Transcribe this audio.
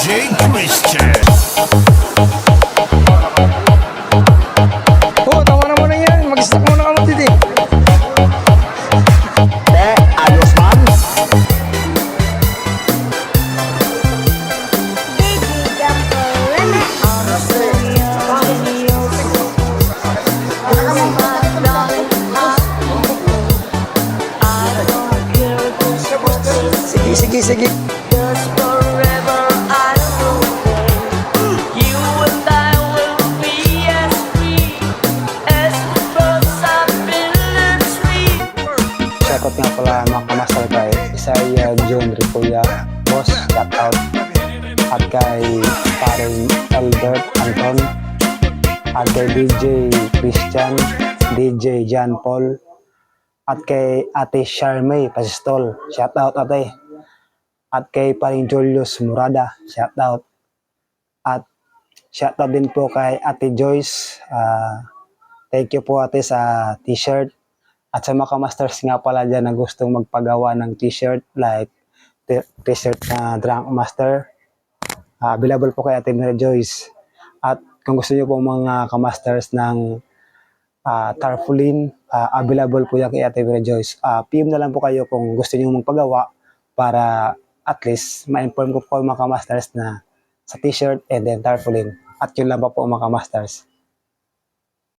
DJ Christian. Oo, tama na muna yan. Mag-stop muna ka matiti. Te, ayos man. Sige, sige, sige. Kamasal kay Isaiah John Ripuya, Boss, shoutout. At kay paring Albert Anton. At kay DJ Christian, DJ John Paul. At kay Ate Charmaine Pasistol, shoutout ate. At kay paring Julius Murada, shoutout. At shoutout din po kay Ate Joyce. ah, thank you po ate sa t-shirt. At sa mga masters nga pala dyan na gustong magpagawa ng t-shirt like t-shirt na Drunk Master, ah, available po kay Ate Mary Joyce. At kung gusto niyo po mga kamasters ng ah, tarpaulin, ah, available po yan kay Ate Mary Joyce. Ah, PM na lang po kayo kung gusto niyo magpagawa para at least ma-inform ko po mga kamasters na sa t-shirt and then tarpaulin. At yun lang pa po mga kamasters.